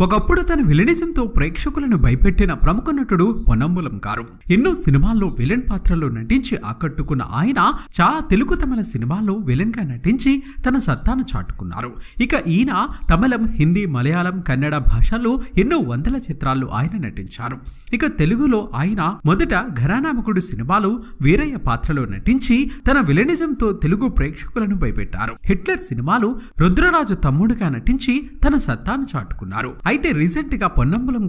ఒకప్పుడు తన విలనిజంతో ప్రేక్షకులను భయపెట్టిన ప్రముఖ నటుడు పొన్నంబులం గారు. ఎన్నో సినిమాల్లో విలన్ పాత్రలో నటించి ఆకట్టుకున్న ఆయన చాలా తెలుగు తమిళ సినిమాల్లో విలన్గా నటించి తన సత్తాను చాటుకున్నారు. ఇక ఈయన తమిళం హిందీ మలయాళం కన్నడ భాషల్లో ఎన్నో వందల చిత్రాల్లో ఆయన నటించారు. ఇక తెలుగులో ఆయన మొదట ఘరానామకుడు సినిమాలో వీరయ్య పాత్రలో నటించి తన విలనిజంతో తెలుగు ప్రేక్షకులను భయపెట్టారు. హిట్లర్ సినిమాలో రుద్రరాజు తమ్ముడుగా నటించి తన సత్తాను చాటుకున్నారు. అయితే రీసెంట్గా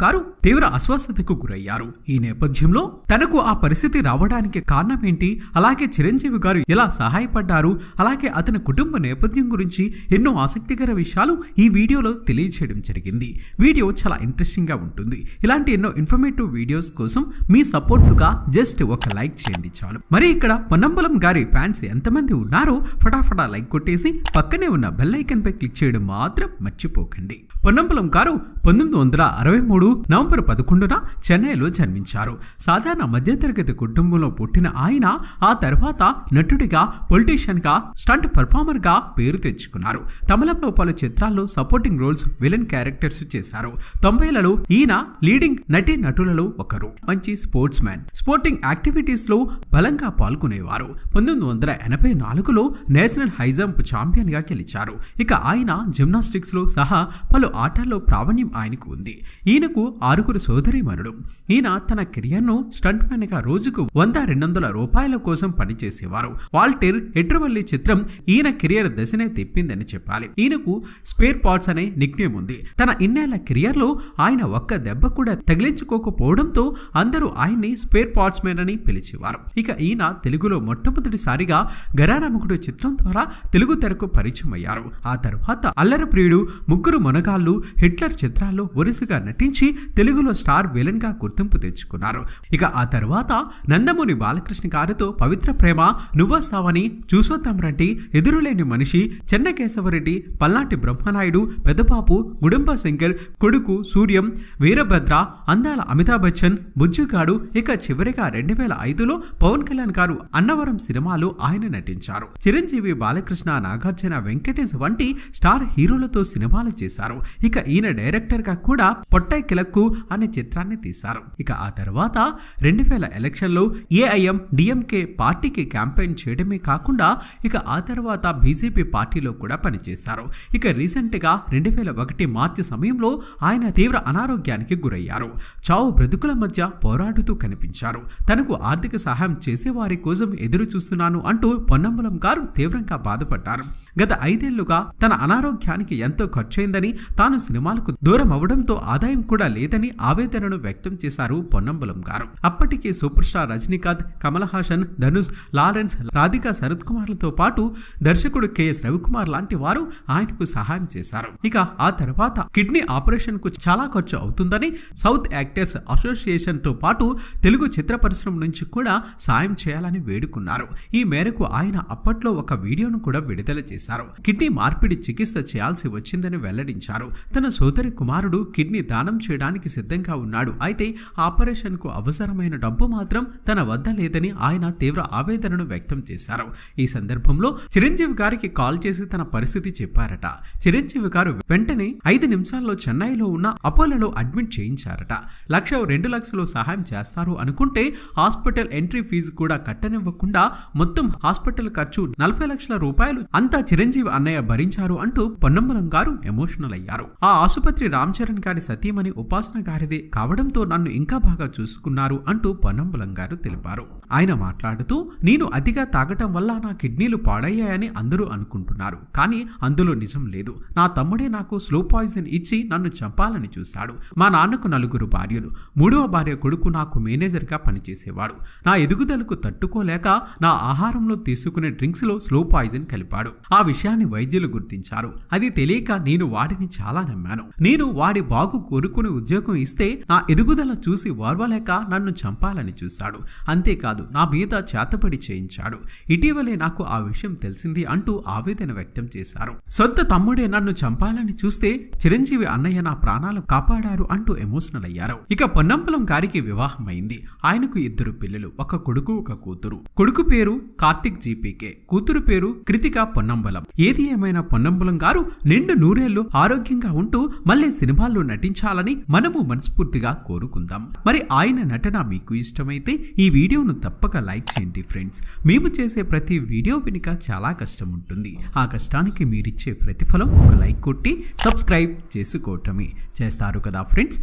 గారు తీవ్ర అస్వస్థతకు గురయ్యారు. ఈ నేపథ్యంలో తనకు ఆ పరిస్థితి రావడానికి కారణం ఏంటి అలాగే చిరంజీవి గారు ఎలా సహాయపడ్డారు? అలాగే అతని కుటుంబ నేపథ్యం గురించి ఎన్నో ఆసక్తికర విషయాలు ఈ వీడియోలో తెలియజేయడం జరిగింది. వీడియో చాలా ఇంట్రెస్టింగ్గా ఉంటుంది. ఇలాంటి ఎన్నో ఇన్ఫర్మేటివ్ వీడియోస్ కోసం మీ సపోర్టుగా జస్ట్ ఒక లైక్ చేయండి చాలు. మరి ఇక్కడ పొన్నంబలం గారి ఫ్యాన్స్ ఎంతమంది ఉన్నారో ఫటాఫటా లైక్ కొట్టేసి పక్కనే ఉన్న బెల్ పై క్లిక్ చేయడం మాత్రం మర్చిపోకండి. పొన్నంబలం గారు పంతొమ్మిది వందల అరవై మూడు నవంబర్ పదకొండున చెన్నైలో జన్మించారు. సాధారణ మధ్యతరగతి కుటుంబంలో పుట్టిన ఆయన ఆ తర్వాత నటుడిగా పొలిటీషియన్గా స్టంట్ పర్ఫార్మర్గా పేరు తెచ్చుకున్నారు. తమిళంలో పలు చిత్రాల్లో సపోర్టింగ్ రోల్స్ విలన్ క్యారెక్టర్స్ చేశారు. తొంభైలలో ఈయన లీడింగ్ నటి నటులలో ఒకరు. మంచి స్పోర్ట్స్ మ్యాన్ స్పోర్టింగ్ యాక్టివిటీస్లో బలంగా పాల్గొనేవారు. పంతొమ్మిది వందల ఎనభై నాలుగులో నేషనల్ హై జంప్గా గెలిచారు. ఇక ఆయన జిమ్నాస్టిక్స్లో సహా పలు ఆటల్లో ప్రావీణ్యం ఆయనకు ఉంది. ఈయనకు ఆరుగురు సోదరీమణుడు ఈయన తన కెరియర్ను స్టంట్ రోజుకు వంద రెండు వందల రూపాయల కోసం పనిచేసేవారు. వాల్టేర్ ఎట్రవల్లి చిత్రం ఈయన కెరియర్ దశనే తెప్పిందని చెప్పాలి. ఈయనకు స్పేర్ పార్ట్స్ అనే నిక్నేమ్ ఉంది. తన ఇన్నేళ్ళ కెరియర్లో ఆయన ఒక్క దెబ్బ కూడా తగిలించుకోకపోవడంతో అందరూ ఆయన్ని స్పేర్ పార్ట్స్ మ్యాన్ అని పిలిచేవారు. ఇక ఈయన తెలుగులో మొట్టమొదటిసారిగా గరానముకుడు చిత్రం ద్వారా తెలుగు తెరకు పరిచయం అయ్యారు ఆ తర్వాత అల్లరి ప్రియుడు ముగ్గురు మొనగాళ్ళు హిట్లర్ చిత్రాల్లో వరుసగా నటించి తెలుగులో స్టార్ విలన్గా గుర్తింపు తెచ్చుకున్నారు. ఇక ఆ తర్వాత నందమూరి బాలకృష్ణ గారితో పవిత్ర ప్రేమ నువ్వస్తావని చూసొద్దాం రెడ్డి ఎదురులేని మనిషి చెన్నకేశవరెడ్డి పల్నాటి బ్రహ్మనాయుడు పెద్దపాపు గుడుంబ శంకర్ కొడుకు సూర్యం వీరభద్ర అందాల అమితాబ్ బచ్చన్ బుజ్జుగాడు ఇక చివరిగా రెండు వేల ఐదులో పవన్ కళ్యాణ్ గారు అన్నవరం సినిమాలో ఆయన నటించారు. చిరంజీవి బాలకృష్ణ నాగార్జున వెంకటేష్ వంటి స్టార్ హీరోలతో సినిమాలు చేశారు. ఇక ఈయన డైరెక్ట్ గా కూడా పొట్టై కిలక్కు అనే చిత్రాన్ని తీశారు. ఇక ఆ తర్వాత రెండు వేల ఎలక్షన్లో ఏఐఎం డిఎంకే పార్టీకి క్యాంపెయిన్ చేయడమే కాకుండా ఇక ఆ తర్వాత బీజేపీ పార్టీలో కూడా పనిచేశారు. ఇక రీసెంట్గా రెండు వేల ఒకటి మార్చి సమయంలో ఆయన తీవ్ర అనారోగ్యానికి గురయ్యారు. చావు బ్రతుకుల మధ్య పోరాడుతూ కనిపించారు. తనకు ఆర్థిక సహాయం చేసేవారి కోసం ఎదురు చూస్తున్నాను అంటూ పొన్నమ్మలం గారు తీవ్రంగా బాధపడ్డారు. గత ఐదేళ్ళుగా తన అనారోగ్యానికి ఎంతో ఖర్చయిందని తాను సినిమాలకు దూరం అవడంతో ఆదాయం కూడా లేదని ఆవేదనను వ్యక్తం చేశారు పొన్నంబలం గారు. అప్పటికే సూపర్ స్టార్ రజనీకాంత్ కమల్ హాసన్ ధనుష్ లారెన్స్ రాధికా శరత్ కుమార్లతో పాటు దర్శకుడు కెఎస్ రవికుమార్ లాంటి వారు ఆయనకు సహాయం చేశారు. ఇక ఆ తర్వాత కిడ్నీ ఆపరేషన్కు చాలా ఖర్చు అవుతుందని సౌత్ యాక్టర్స్ అసోసియేషన్తో పాటు తెలుగు చిత్ర పరిశ్రమ నుంచి కూడా సాయం చేయాలని వేడుకున్నారు. ఈ మేరకు ఆయన అప్పట్లో ఒక వీడియోను కూడా విడుదల చేశారు. కిడ్నీ మార్పిడి చికిత్స చేయాల్సి వచ్చిందని వెల్లడించారు. తన సోదరి కుమారుడు కిడ్నీ దానం చేయడానికి సిద్ధంగా ఉన్నాడు. అయితే ఆపరేషన్కు అవసరమైన డబ్బు మాత్రం తన వద్ద లేదని ఆయన తీవ్ర ఆవేదనను వ్యక్తం చేశారు. ఈ సందర్భంలో చిరంజీవి గారికి కాల్ చేసి తన పరిస్థితి చెప్పారట. చిరంజీవి గారు వెంటనే ఐదు నిమిషాల్లో చెన్నైలో ఉన్న అపోలోలో అడ్మిట్ చేయించారట. లక్ష రెండు లక్షలు సహాయం చేస్తారు అనుకుంటే హాస్పిటల్ ఎంట్రీ ఫీజు కూడా కట్టనివ్వకుండా మొత్తం హాస్పిటల్ ఖర్చు నలభై లక్షల రూపాయలు అంతా చిరంజీవి అన్నయ్య భరించారు అంటూ పొన్నమ్మలం గారు ఎమోషనల్ అయ్యారు. ఆ ఆసుపత్రి రామ్ చరణ్ గారి సతీమణి ఉపాసన గారిదే కావడంతో నన్ను ఇంకా బాగా చూసుకున్నారు అంటూ పొన్నంబులం గారు తెలిపారు. ఆయన మాట్లాడుతూ నేను అతిగా తాగటం వల్ల నా కిడ్నీలు పాడయ్యాయని అందరూ అనుకుంటున్నారు. కానీ అందులో నిజం లేదు. నా తమ్ముడే నాకు స్లో పాయిజన్ ఇచ్చి నన్ను చంపాలని చూశాడు. మా నాన్నకు నలుగురు భార్యలు. మూడవ భార్య కొడుకు నాకు మేనేజర్గా పనిచేసేవాడు. నా ఎదుగుదలకు తట్టుకోలేక నా ఆహారంలో తీసుకునే డ్రింక్స్లో స్లో పాయిజన్ కలిపాడు. ఆ విషయాన్ని వైద్యులు గుర్తించారు. అది తెలియక నేను వాడిని చాలా నమ్మాను. నేను వాడి బాగు కోరుకుని ఉద్యోగం ఇస్తే నా ఎదుగుదల చూసి ఓర్వలేక నన్ను చంపాలని చూశాడు. అంతేకాదు నా మీద చేతపడి చేయించాడు. ఇటీవలే నాకు ఆ విషయం తెలిసింది అంటూ ఆవేదన వ్యక్తం చేశారు. సొంత తమ్ముడే నన్ను చంపాలని చూస్తే చిరంజీవి అన్నయ్య నా ప్రాణాలు కాపాడారు అంటూ ఎమోషనల్ అయ్యారు. ఇక పొన్నంపలం గారికి వివాహం అయింది ఆయనకు ఇద్దరు పిల్లలు ఒక కొడుకు ఒక కూతురు. కొడుకు పేరు కార్తిక్ జీపీకే. కూతురు పేరు కృతిక పొన్నంబలం. ఏది ఏమైనా పొన్నంబలం గారు నిండు నూరేళ్ళు ఆరోగ్యంగా ఉంటూ మళ్ళీ మళ్ళీ సినిమాల్లో నటించాలని మనము మనస్ఫూర్తిగా కోరుకుందాం. మరి ఆయన నటన మీకు ఇష్టమైతే ఈ వీడియోను తప్పక లైక్ చేయండి ఫ్రెండ్స్. మేము చేసే ప్రతి వీడియో వెనుక చాలా కష్టం ఉంటుంది. ఆ కష్టానికి మీరిచ్చే ప్రతిఫలం ఒక లైక్ కొట్టి సబ్స్క్రైబ్ చేసుకోవటమే. చేస్తారు కదా ఫ్రెండ్స్?